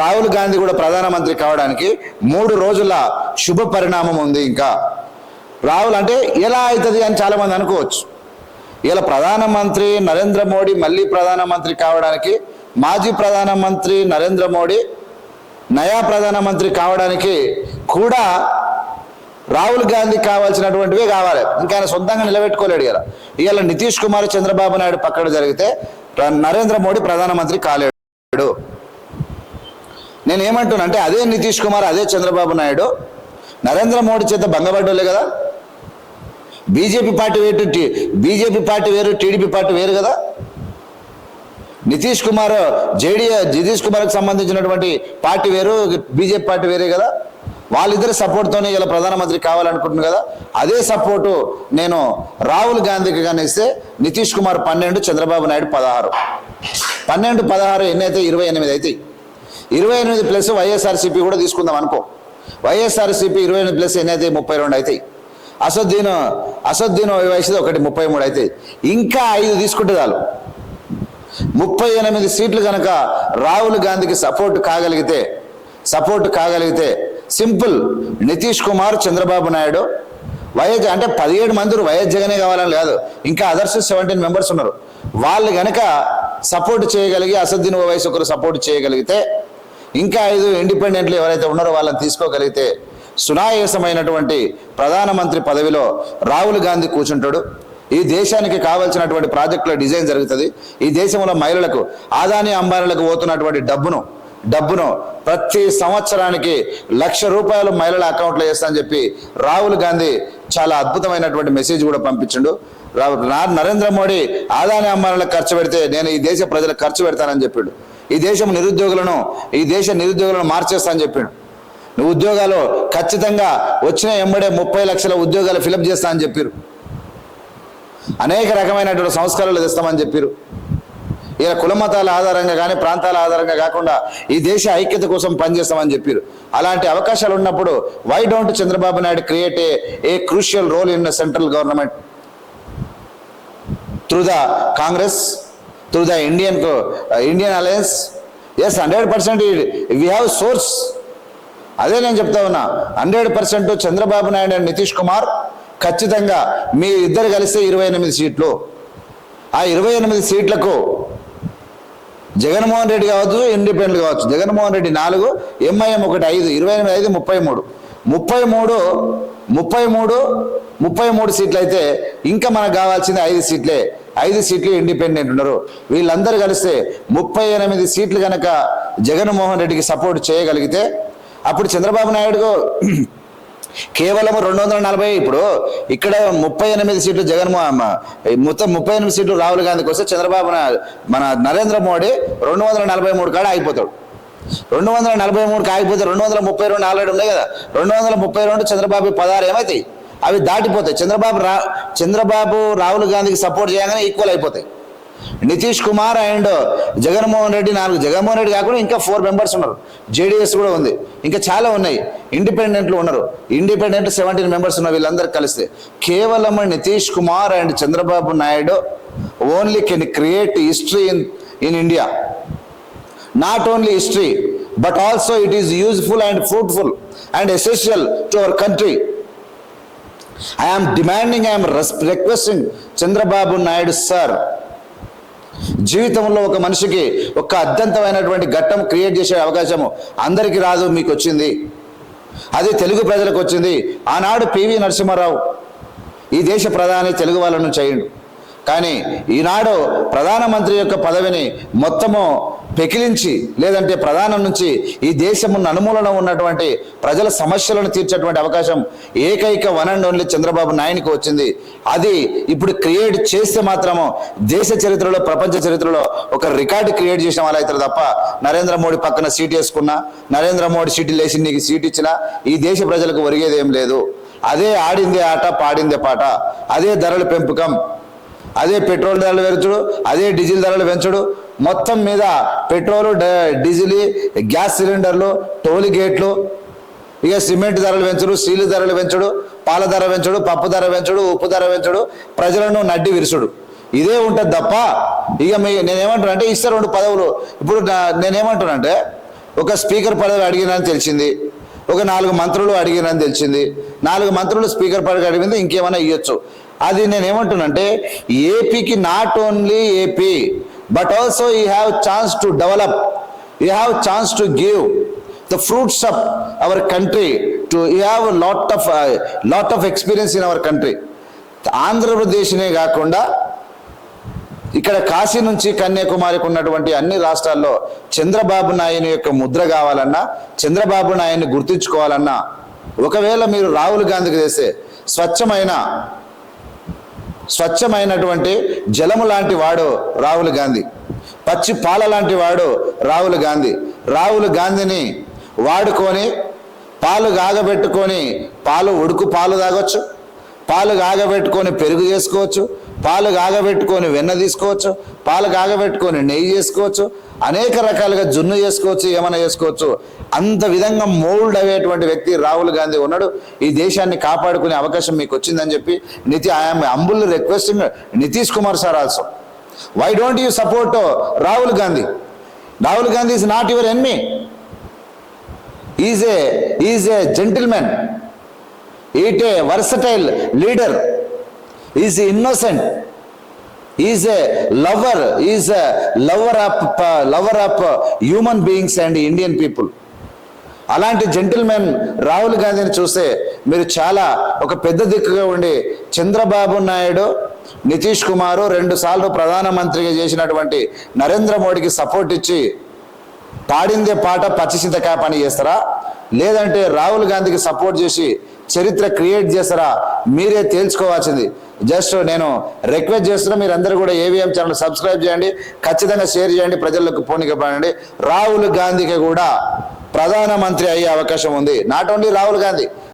రాహుల్ గాంధీ కూడా ప్రధానమంత్రి కావడానికి మూడు రోజుల శుభ పరిణామం ఉంది ఇంకా. రాహుల్ అంటే ఎలా అవుతుంది అని చాలామంది అనుకోవచ్చు. ఇలా ప్రధానమంత్రి నరేంద్ర మోడీ మళ్ళీ ప్రధానమంత్రి కావడానికి మాజీ ప్రధానమంత్రి నరేంద్ర మోడీ నయా ప్రధానమంత్రి కావడానికి కూడా రాహుల్ గాంధీ కావాల్సినటువంటివే కావాలి. ఇంకా ఆయన సొంతంగా నిలబెట్టుకోలేడు కదా ఇవాళ నితీష్ కుమార్ చంద్రబాబు నాయుడు పక్కన జరిగితే నరేంద్ర మోడీ ప్రధానమంత్రి కాలేడు. నేను ఏమంటున్నా అంటే అదే నితీష్ కుమార్ అదే చంద్రబాబు నాయుడు నరేంద్ర మోడీ చేత భంగపడ్డోలే కదా? బీజేపీ పార్టీ వేరు బీజేపీ పార్టీ వేరు టీడీపీ పార్టీ వేరు కదా? నితీష్ కుమార్ జేడీ నితీష్ కుమార్కి సంబంధించినటువంటి పార్టీ వేరు బీజేపీ పార్టీ వేరే కదా? వాళ్ళిద్దరి సపోర్ట్తోనే ఇలా ప్రధానమంత్రి కావాలనుకుంటున్నాను కదా? అదే సపోర్టు నేను రాహుల్ గాంధీకి కానీ ఇస్తే నితీష్ కుమార్ పన్నెండు చంద్రబాబు నాయుడు పదహారు. పన్నెండు పదహారు ఎన్ని అయితే ఇరవై ఎనిమిది అవుతాయి ఇరవై ఎనిమిది ప్లస్ వైఎస్ఆర్సీపీ కూడా తీసుకుందాం అనుకో. వైఎస్ఆర్సీపీ ఇరవై ఎనిమిది ప్లస్ ఎన్ని అయితే ముప్పై రెండు అవుతాయి అసద్దీన్ అసద్దీన్ వయసు ఒకటి ముప్పై మూడు అవుతాయి ఇంకా ఐదు తీసుకుంటే చాలు. ముప్పై ఎనిమిది సీట్లు కనుక రాహుల్ గాంధీకి సపోర్ట్ కాగలిగితే సపోర్ట్ కాగలిగితే సింపుల్. నితీష్ కుమార్ చంద్రబాబు నాయుడు వైఎస్ అంటే పదిహేడు మంది వైఎస్ జగనే కావాలని కాదు. ఇంకా అదర్స్ సెవెంటీన్ మెంబర్స్ ఉన్నారు. వాళ్ళు కనుక సపోర్ట్ చేయగలిగి అసద్దీన్ వయసు ఒకరు సపోర్ట్ చేయగలిగితే ఇంకా ఐదు ఇండిపెండెంట్లు ఎవరైతే ఉన్నారో వాళ్ళని తీసుకోగలిగితే సునాయాసమైనటువంటి ప్రధానమంత్రి పదవిలో రాహుల్ గాంధీ కూర్చుంటాడు. ఈ దేశానికి కావలసినటువంటి ప్రాజెక్టుల డిజైన్ జరుగుతుంది. ఈ దేశంలో మహిళలకు ఆదాని అంబానీలకు పోతున్నటువంటి డబ్బును డబ్బును ప్రతి సంవత్సరానికి లక్ష రూపాయలు మహిళల అకౌంట్లో వేస్తా అని చెప్పి రాహుల్ గాంధీ చాలా అద్భుతమైనటువంటి మెసేజ్ కూడా పంపించిండు. నా- నరేంద్ర మోడీ ఆదాని అమ్మాయిలకు ఖర్చు పెడితే నేను ఈ దేశ ప్రజలకు ఖర్చు పెడతానని చెప్పాడు. ఈ దేశం నిరుద్యోగులను ఈ దేశ నిరుద్యోగులను మార్చేస్తా అని నువ్వు ఉద్యోగాలు ఖచ్చితంగా వచ్చిన ఎంబడే ముప్పై లక్షల ఉద్యోగాలు ఫిలప్ చేస్తా అని చెప్పారు. అనేక రకమైనటువంటి సంస్కారాలు తెస్తామని చెప్పారు. ఇలా కుల మతాల ఆధారంగా కానీ ప్రాంతాల ఆధారంగా కాకుండా ఈ దేశ ఐక్యత కోసం పనిచేస్తామని చెప్పారు. అలాంటి అవకాశాలు ఉన్నప్పుడు why don't Chandrababu Naidu create a a crucial role in central government through the Congress through the Indian Indian alliance yes hundred percent we have source అదే నేను చెప్తా ఉన్నా hundred percent Chandrababu Naidu and Nitish Kumar ఖచ్చితంగా మీ ఇద్దరు కలిస్తే ఇరవై ఎనిమిది సీట్లు. ఆ ఇరవై ఎనిమిది సీట్లకు జగన్మోహన్ రెడ్డి కావచ్చు ఇండిపెండెంట్ కావచ్చు. జగన్మోహన్ రెడ్డి నాలుగు ఎంఐఎం ఒకటి ఐదు ఇరవై ఎనిమిది ఐదు ముప్పై మూడు. ముప్పై మూడు ముప్పై మూడు ముప్పై మూడు సీట్లు అయితే ఇంకా మనకు కావాల్సింది ఐదు సీట్లే. ఐదు సీట్లు ఇండిపెండెంట్ ఉన్నారు. వీళ్ళందరూ కలిస్తే ముప్పై ఎనిమిది సీట్లు కనుక జగన్మోహన్ రెడ్డికి సపోర్ట్ చేయగలిగితే అప్పుడు చంద్రబాబు నాయుడుకు కేవలం రెండు వందల నలభై ఇప్పుడు ఇక్కడ ముప్పై ఎనిమిది సీట్లు జగన్మోహన్ మొత్తం ముప్పై ఎనిమిది సీట్లు రాహుల్ గాంధీకి వస్తే చంద్రబాబు మన నరేంద్ర మోడీ రెండు వందల నలభై మూడు కాడ ఆగిపోతాడు. రెండు వందల నలభై మూడుకి ఆగిపోతే రెండు వందల ముప్పై రెండు ఆల్రెడీ ఉన్నాయి కదా. రెండు వందల ముప్పై రెండు చంద్రబాబు పదహారు ఏమవుతాయి అవి దాటిపోతాయి. చంద్రబాబు రా చంద్రబాబు రాహుల్ గాంధీకి సపోర్ట్ చేయగానే ఈక్వల్ అయిపోతాయి. నితీష్ కుమార్ అండ్ జగన్మోహన్ రెడ్డి నాలుగు. జగన్మోహన్ రెడ్డి కాకుండా ఇంకా ఫోర్ మెంబర్స్ ఉన్నారు. జేడీఎస్ కూడా ఉంది. ఇంకా చాలా ఉన్నాయి. ఇండిపెండెంట్లు ఉన్నారు. ఇండిపెండెంట్ సెవెంటీన్ మెంబర్స్ ఉన్నారు వీళ్ళందరూ కలిస్తే. కేవలం Nitish Kumar and Chandrababu Naidu only can create history in in India not only history but also it is useful and fruitful and essential to our country I'm demanding I'm requesting Chandrababu Naidu sir జీవితంలో ఒక మనిషికి ఒక అద్దంతమైనటువంటి ఘట్టం create చేసే అవకాశము అందరికీ రాదు మీకు వచ్చింది. అది తెలుగు ప్రజలకు వచ్చింది. ఆనాడు పివి నరసింహారావు ఈ దేశ ప్రధాని తెలుగు వాళ్ళను చేయండు. కానీ ఈనాడు ప్రధానమంత్రి యొక్క పదవిని మొత్తము పెకిలించి లేదంటే ప్రధానం నుంచి ఈ దేశం నలుమూలన ఉన్నటువంటి ప్రజల సమస్యలను తీర్చేటువంటి అవకాశం ఏకైక వన్ అండ్ ఓన్లీ చంద్రబాబు నాయునికి వచ్చింది. అది ఇప్పుడు క్రియేట్ చేస్తే మాత్రము దేశ చరిత్రలో ప్రపంచ చరిత్రలో ఒక రికార్డు క్రియేట్ చేసిన వాళ్ళు అవుతారు తప్ప నరేంద్ర మోడీ పక్కన సీట్ వేసుకున్నా నరేంద్ర మోడీ సీటు లేచి నీకు సీట్ ఇచ్చినా ఈ దేశ ప్రజలకు ఒరిగేది ఏం లేదు. అదే ఆడిందే ఆట పాడిందే పాట. అదే ధరల పెంపకం. అదే పెట్రోల్ ధరలు పెంచుడు అదే డీజిల్ ధరలు పెంచుడు మొత్తం మీద పెట్రోలు డీజిల్ గ్యాస్ సిలిండర్లు టోల్ గేట్లు ఇక సిమెంట్ ధరలు పెంచుడు స్టీల్ ధరలు పెంచుడు పాల ధర పెంచుడు పప్పు ధర పెంచుడు ఉప్పు ధర పెంచుడు ప్రజలను నడ్డి విరుసుడు. ఇదే ఉంటుంది తప్ప ఇక మీ నేనేమంటున్నా అంటే ఇస్తే రెండు పదవులు. ఇప్పుడు నేనేమంటున్నా అంటే ఒక స్పీకర్ పదవి అడిగినని తెలిసింది ఒక నాలుగు మంత్రులు అడిగినని తెలిసింది నాలుగు మంత్రులు స్పీకర్ పదవి అడిగింది ఇంకేమైనా ఇవ్వచ్చు అది నేను అంటే ఏపీకి not only AP but also you have chance to develop you have chance to give the fruits of our country to you have lot of lot of experience in our country ఆంధ్రప్రదేశ్నే కాకుండా ఇక్కడ కాశీ నుంచి కన్యాకుమారికి ఉన్నటువంటి అన్ని రాష్ట్రాల్లో చంద్రబాబు నాయుని యొక్క ముద్ర కావాలన్నా చంద్రబాబు నాయుని గుర్తుంచుకోవాలన్నా ఒకవేళ మీరు రాహుల్ గాంధీకి చేస్తే స్వచ్ఛమైన స్వచ్ఛమైనటువంటి జలము లాంటి వాడు రాహుల్ గాంధీ. పచ్చి పాల లాంటి వాడు రాహుల్ గాంధీ. రాహుల్ గాంధీని వాడుకొని పాలు కాగబెట్టుకొని పాలు ఉడుకు పాలు తాగొచ్చు. పాలు కాగబెట్టుకొని పెరుగు చేసుకోవచ్చు పాలు కాగబెట్టుకొని వెన్న తీసుకోవచ్చు పాలు కాగబెట్టుకొని నెయ్యి చేసుకోవచ్చు అనేక రకాలుగా జున్ను చేసుకోవచ్చు ఏమైనా చేసుకోవచ్చు. అంత విధంగా మోల్డ్ అయ్యేటువంటి వ్యక్తి రాహుల్ గాంధీ ఉన్నాడు. ఈ దేశాన్ని కాపాడుకునే అవకాశం మీకు వచ్చిందని చెప్పి NITI I'm humble requesting Nitish Kumar sir also why don't you support Rahul Gandhi? Rahul Gandhi is not your enemy is a is a gentleman it a versatile leader is innocent is a lover is a lover of lover of human beings and Indian people అలాంటి gentleman Rahul గాంధీని చూస్తే మీరు చాలా ఒక పెద్ద దిక్కుగా ఉండి చంద్రబాబు నాయుడు నితీష్ కుమారు రెండు సార్లు ప్రధానమంత్రిగా చేసినటువంటి నరేంద్ర మోడీకి సపోర్ట్ ఇచ్చి పాడిందే పాట పచ్చి పని చేస్తారా? లేదంటే రాహుల్ గాంధీకి సపోర్ట్ చేసి చరిత్ర క్రియేట్ చేస్తారా? మీరే తేల్చుకోవాల్సింది. జస్ట్ నేను రిక్వెస్ట్ చేస్తున్నా మీరు అందరూ కూడా ఏవిఎం ఛానల్ సబ్స్క్రైబ్ చేయండి ఖచ్చితంగా షేర్ చేయండి ప్రజలకు పోనీకి పడండి. రాహుల్ గాంధీకి కూడా ప్రధానమంత్రి అయ్యే అవకాశం ఉంది. Not only Rahul Gandhi